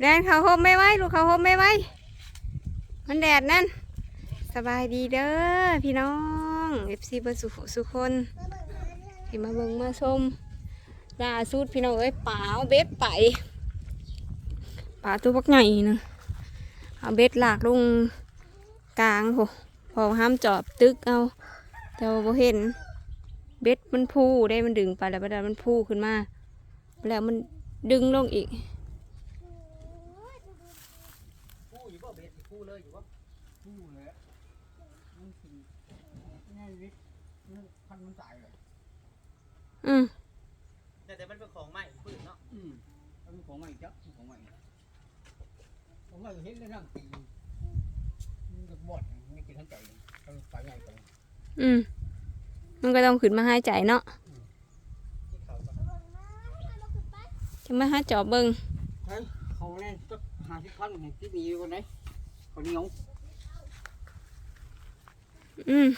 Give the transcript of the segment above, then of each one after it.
แดนเขาห่มไม่ไหวลูกเขาห่มไม่ไหวมันแดดนั่น สบายดีเด้อพี่น้องเอฟซีเบอร์สุขสุคนที่มาเบิ่งมาชมล่าสุดพี่น้องเอ้ยป่าเอาเบ็ดไปป่าตัวบักใหญ่นะเอาเบ็ดหลากลงกลางโหพอห้ามจอบตึกเอาแต่ว่าเห็นเบ็ดมันพูได้มันดึงไปแล้วบัดนั้นมันพูขึ้นมา แล้วมันดึงลงอีก คู่อยู่บ่เบ็ดคู่เลยอยู่บ่ คู่เลยมันสิง่าย วิทย์มันพันมันตายเลยอืมแต่แต่มันเป็นของใหม่ปืนเนาะอืมมันของใหม่จักของใหม่ของใหม่เห็นได้นั่งตีมันก็บดไม่กินทั้งใจต้องไปใหญ่ไปอืมมันก็ต้องขึ้นมาหายใจเนาะที่เขาก็จะมาหาจอบเบิงเฮ้ยเขาเล่นสักห้าสิบพันเห็นที่มีอยู่คนไหนคนเหนียวอืม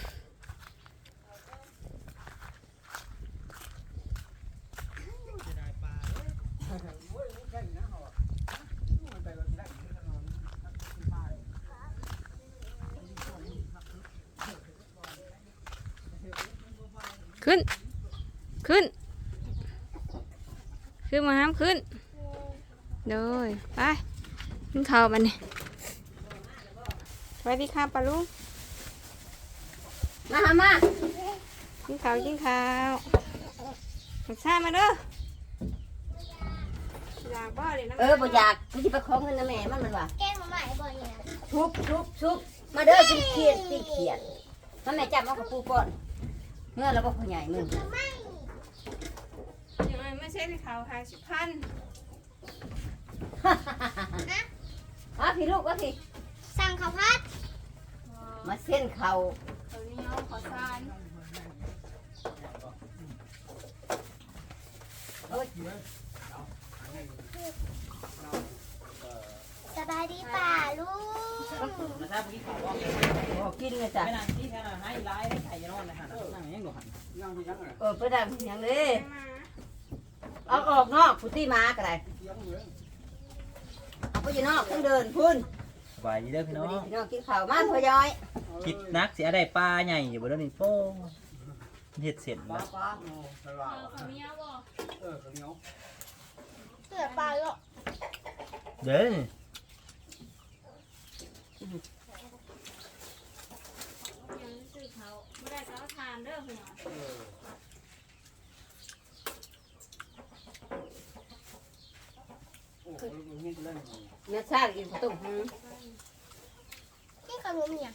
จะได้ปลาเอ้ย โอ้ยใช่นะเขามันไปแบบนั้นนอนตาย ขึ้น ขึ้น ขึ้นมาห้ามขึ้นโดยไปขึ้นเขาบันนี่สวัสดีครับปาลุงมาหามากินข้าวกินข้าวมาชามาเด้ออยากบ่เลยนะเออบ่อยากกูสิไปขอเงินนะแม่มันมันว่าแกล้งมาใหม่บ่อยเนี่ยชุบชุบชุบมาเด้อกินเขียดกินเขียดมันแม่จับเอากับปูก่อน เมื่อเราบ่พอใหญ่เงินยังไงไม่ใช่ในเขาหาสิบพันอะพี่ลูกว่าพี่สั่งข้าวผัดมาเส้นเขาเขาเหนี้ยวขอซาน สบายดีป่าลูกมาถ้าพี่เขาว่าบ่กินเลยจ้ะไม่นานที่แค่นั้นให้ร้ายได้ไข่ยนอนนะฮะนั่งยังหนูหันนั่งที่นั่งเลยเออไปดังหยังเลยมาเอาออกนอกพุตี้มาก็ได้เสียงเลยเอาไปอยู่นอกต้องเดินพุ่นสบายดีเด้อพี่น้องพี่น้องกินข้าวมาพ่อย่อยคิดนักสิอะไรปลาใหญ่อยู่บนนี้โป้เห็ดเสร็จป้าแล้วป้าโอ้สลาเขาเหนี้ยวบ่เออคนเหนียวเสือปลาลูกเด้อยังซื้อเขาไม่ได้เขาทานเด้อพี่น้องเออโอ้ยมันเห็นเลยเนื้อซ่ากินข้าวต้มหืมนี่ขนมเนี่ย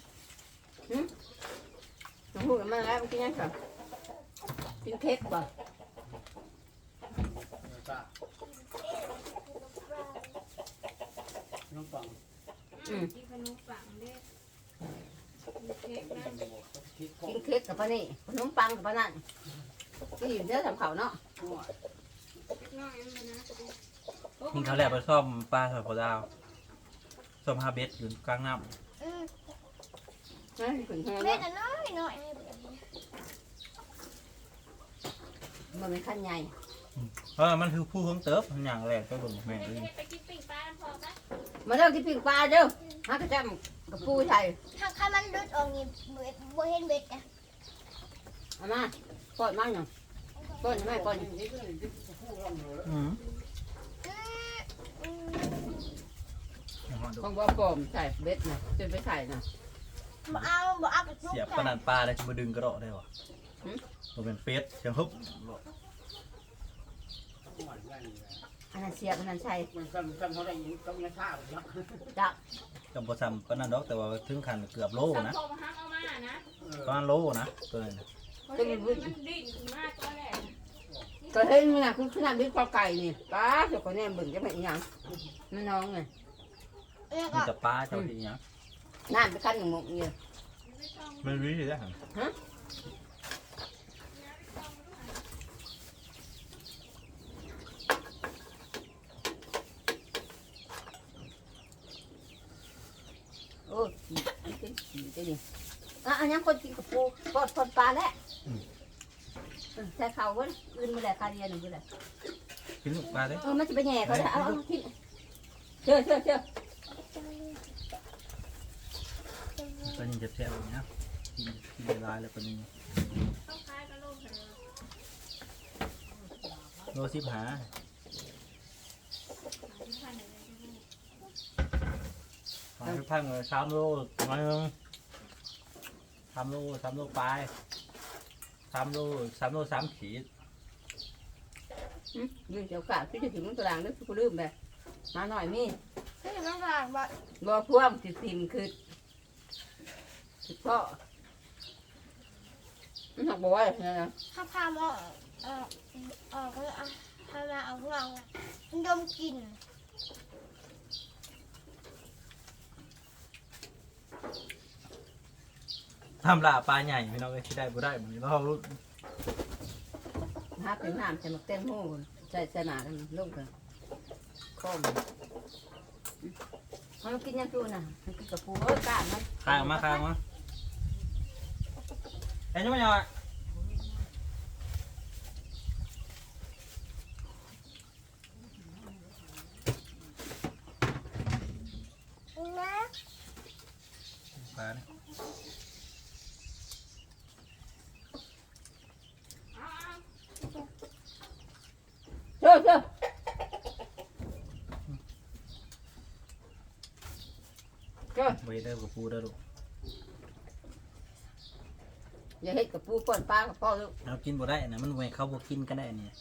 น้องพูดกับมันแล้วมันกินยังก่อนกินเค้กบ่จ้าน้องฟังอืมที่ขนมปังเด้มีเค้กนั่นคิดขอ กินเค้กกับปะนี่ขนมปังกับปะนั่นก็อยู่เนื้อสำเขาเนาะงน้อยมันนะนี่เขาแหละไปซ่อมปลาสอยพอดาวซ่อมฮาเบสอยู่กลางน้อืมนะขุนแห้งเม็เนาะดน้อยน้อยไม่เบื่อมันเป็นขั้นใหญ่ำเพราะมันคือผู้เพิ่งเติบอย่างแรกก็ลงแม่เลยไปกินปิ้งปลาพอไหมมาเริ่มที่ปิ้งปลาเด้อฮะกระจำ กับปูไทยถ้าข้ามันดุดออกนี่เบ็ดบ่เห็นเบ็ดนะเอามาปล่อยมาหน่อยปล่อยไม่ปล่อยอืมอืมของบ่ปลอมใส่เบ็ดนะจนไปใส่นะบ่เอาบ่เอากระจุกเสียบใส่ขนาดปลาได้จะมาดึงกระโดดได้วะตัวเป็นเฟสเสียงฮึบอันนั้นเสียบอันนั้นใส่มันซ้ำซ้ำเขาได้ยินต้องยังฆ่าเลยนะจับ กับบซัมปานนันดอกแต่ว่าถึงขันเกือบโลสังนะคมฮักเอามานะประมาณโลนะตัวนี้นะมันดิ้นขึ้นมาตัวแรกก็เห็นมันนะคือขนาดบิ๊กไก่นี่ปลาเดี๋ยวก็แน่บึ่งจะเป็นอีหยังมันน้องไงแล้วมีก็แต่ปลาเจ้าที่เนี้ยน้ำไปขั้นหนึ่งหมกเงี้ยไม่รู้สิได้หันโอ้ขี่ ขี่ขี่ได้ดิอะอันนี้คนกินกับปูปอดปอดปลาแล้วใส่เขาเว้ยอื่นมาแล้วคาเดียนหนึ่งไปเลยกินลูกปลาได้เออมันจะไปแย่เขาแล้วเอาเอาทิ้งเชื่อเชื่อเชื่อตัวนี้จะแซ่บอย่างเงี้ยกินกินได้ร้ายแล้วตัวนี้โลสิบหาสามสิบพันเลยสามโลน้อยนึง สามโลสามโลปลายสามโลสามโลสามขีดอืมยืนเดี๋ยวกะพี่จะถึงมันตารางนึกกูลืมไปมาหน่อยมีนี่มันกลางบ่รอพ่วงติดติมคือคือพ่อมันหักบอกว่าอะไรนะถ้าพามาออกออกก็อะพามาเอาเงาอะมันดมกลิ่น ทำลาปลาใหญ่พี่น้องเอ้ยที่ได้บ่ได้เหมือนเราฮะเป็นน้ำใส่หมักแตงโมใส่ใส่หนากันลงกันข้อมมันกินยังจูน่ะมันกินกับปูเอ้ยกล้ามันข้างมาข้างมาเอ้ยยังไม่ยอมนะปลาเนี่ย เชื่อเชื่อเชื่อไว้ได้กับปูได้ลูกอย่าเฮ็ดกับปูป้อนปลากับพ่อลูกเรากินบ่ได้นะมันไว้เขาบ่กินก็ได้เนี่ย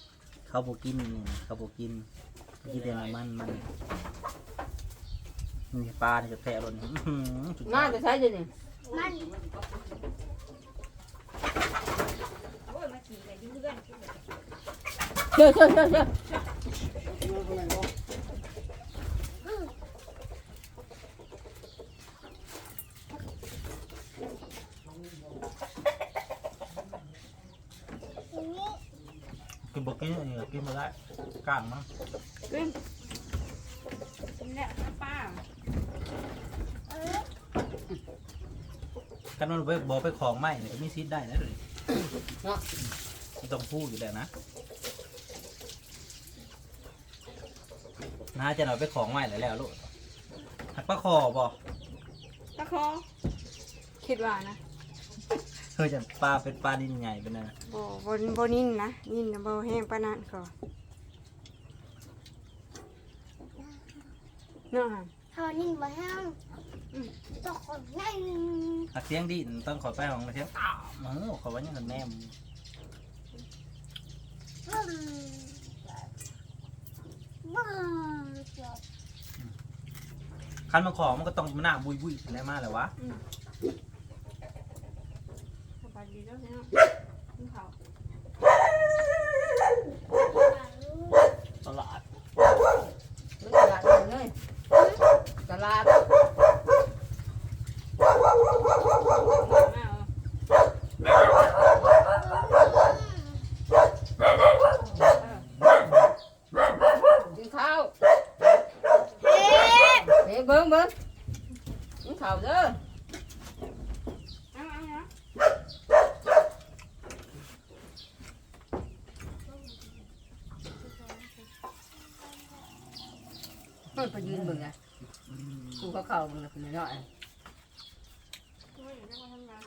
เขาบ่กินนี่นะเขาบ่กินกินแต่น้ำมันมันนี่ปลาเนี่ยจะแทะรถนี่อื้อหือสุดยน่าอดจะใช้ยังไงมันเชื่อเชื่อเชื่อเชื่ออย่า นบ่กินอันนี้ก็กินบ่ได้กล้างมั้งเนี่ยป้าเออกันมันบ่บ่ไปของไหม้เนี่ยก็มีซีดได้นะเลยไม่ต้องพูดอยู่แล้วนะน้าจะเอาไปของไหม้แล้วแล้วลูกหักปลาคอบ่ตะคอคิดว่านะ เฮ้ยจะปลาเป็นปลาดินใหญ่เป็นไงบ่บนบนินนะนินน่ะบ่แห้งปานนั้นก่อนเนาะทอนิ่งมาให้ต้องคนง่ายหักเสียงดินต้องขอไปของเสียงอ้าวโอ้โหขอไว้ยังกันแม่มบึ้มบึ้มจบคันมาของมันก็ต้องมาหน้าบุยบุยอะไรมาเลยวะสบายดีแล้วเนี่ยกินข้าว ตลาด ตลาดเลยตลาด มาเอา กินข้าว เอ๊ะ เฮ้ยเบิ้งเบิ้งกินข้าวเด้อ เอาเอาเอา เฮ้ยไปยืนเบิ้งไงกูเขาเข้าเบิ้งแล้วเป็นน้อยโอ้ยเดี๋ยวมาทำงาน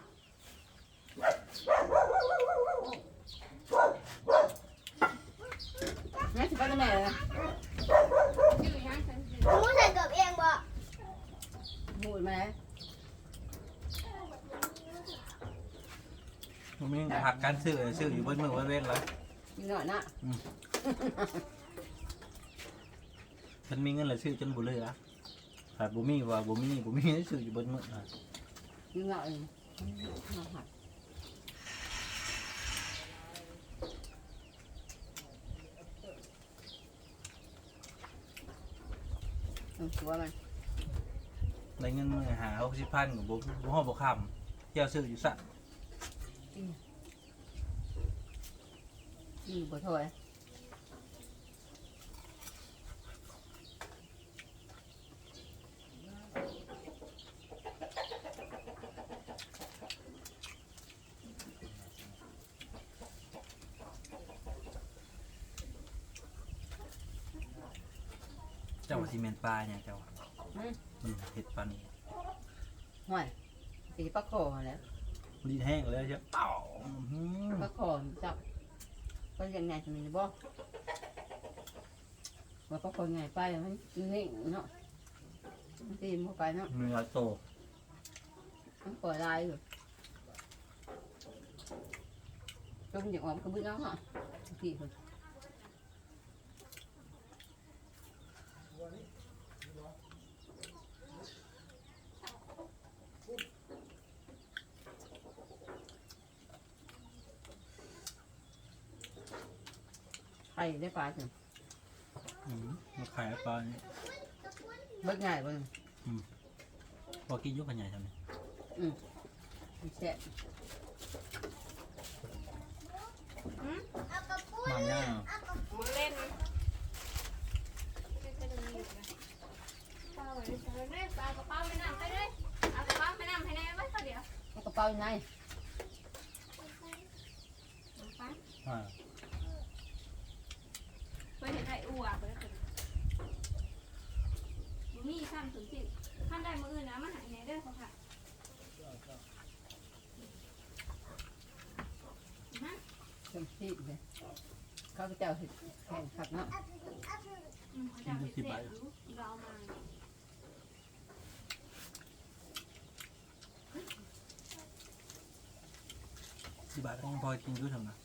แม่สิไปกันแม่เลยชื่อยังฉันสิมึงใส่เกือบเองบ่หูดแม่มันมีหักการซื้อซื้ออยู่บนมือบนเว้นเลยกินหน่อยนะ ฉันมีเงินเลยซื้อจนบุเหลื อหัดบุมีว่าบุมีบุมีซื้ออยู่บนมือน่ะกินหน่อยมาหัดตัวมันได้เงินมือหาหกสิบพันกับบุบุห้อบุคำเที่ยวซื้ออยู่สะอยู่บ่ถอย จ้าว่าซีเมนต์ปลาเนี่ยเจ้าว่ามันเห็ดปลานี่ห่วยสีปลาคอแล้วดีแห้งเลยใช่เป่าอื้อหือปลาคอจับก็ยังไงจะมีบ่ว่าปลาคอไงไปมันนิ่งเนาะมันตีมเข้าไปเนาะเนื้อโตมันปล่อยลายอยู่จงอย่างออกกระเบื้องเนาะพี่คน ไข่ได้ปลาจังอื้อหือมาขายปลาเนี่ยเบิกง่ายเบิ่งพอกินอยุกกันใหญ่ทำไมมันแซ่บมาเนี่ยมึงเล่นปลาไว้ในปลากระเป๋าไม่น้ำไปเลยเอากระเป๋าไม่น้ำให้แน่ไว้ก็เดี๋ยวเอากระเป๋าอยู่ไหน อ่า ได้อ้วกไปแล้วกันบ่มีข้ามถึงสิข้ามได้มืออื่นนะมาหายไหนเด้อเขาค่ะเครื่องซีดเลยข้าวเจ้าเห็ดแข่งขับเนาะอืมเขาจะเอาไปเสร็จรู้เราเอามาที่บ้านต้องพอกินอยุทำนะ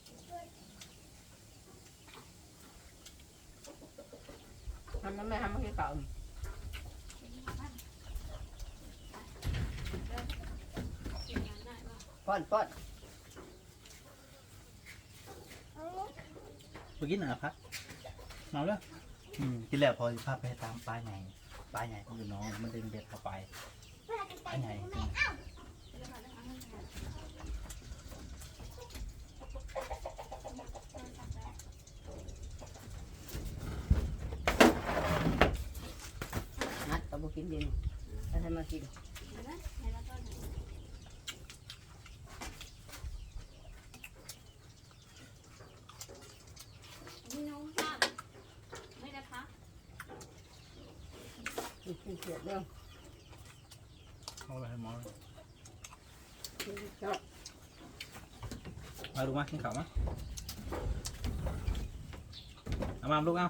ทำน้ำไม่ทำไม่เก่ากินงานได้ว่าป้อนป้อนไปกินหน่อยครับเอาเลยอืมกินแล้วพอสิพาไปตามปลาใหญ่ปลาใหญ่มันอยู่น้องมันเดินเด็ดเข้าไปปลาใหญ่จริง นัด กับบุกินดินแล้วทำมากินมีน้องข้ามไม่ได้พักกินกินเสียดเรื่องเอาไปให้หมอกินเจ้ามาลูกมากินข้าวมาเอามาลูกเอา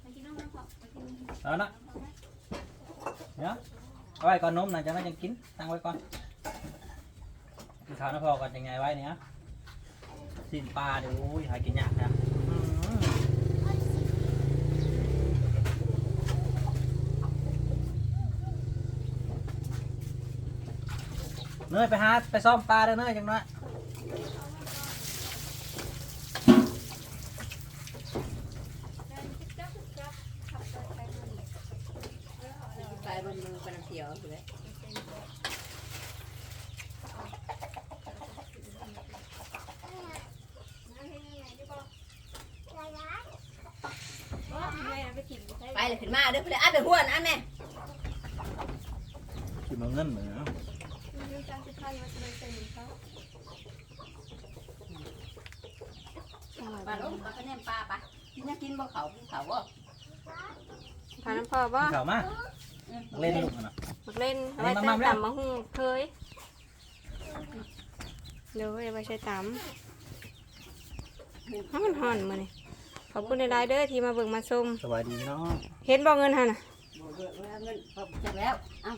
ไปกินน้องน้ำขอบไปกินเอานะ เดี๋ยวเอาไว้ก่อนนมหลังจากนั้นยังกินตั้งไว้ก่อนกินข้าวนะพอก่อนยังไงไว้เนี่ยสิ้นปลาเดี๋ยวอุ้ยหากินยากนะอื้อหือเนยไปหาไปซ่อมปลาเด้อเนยจังน้อย ไปบนมือเป็นเสี ยวเลยไปกินใช่ไปเลยขึ้นมาเด้อไปเลยอัดเดือหัวอันแม่กินมาเงินเหมือนเนาะยืมการสิพันมาจะไปเป็นเขาปลาล้มปลาคะแนนปลาปะกินยังกินบ่เขากินเขาบ่พาน้ำพ่อบ่กินข้าวมา เล่นลูกนะ มักเล่นเอาไว้มาใส่มามาตำมะฮุ่งเคยเดี๋ยวเอาไว้ใส่ตำฮ้อนห่อนๆมานี่ขอบคุณในไลน์เด้อที่มาเบิ่งมาชมสวัสดีเนาะ เห็นบ่เงินหั่นน่ะบ่เบิกเวลาเงินพอจักแล้ว เอ้า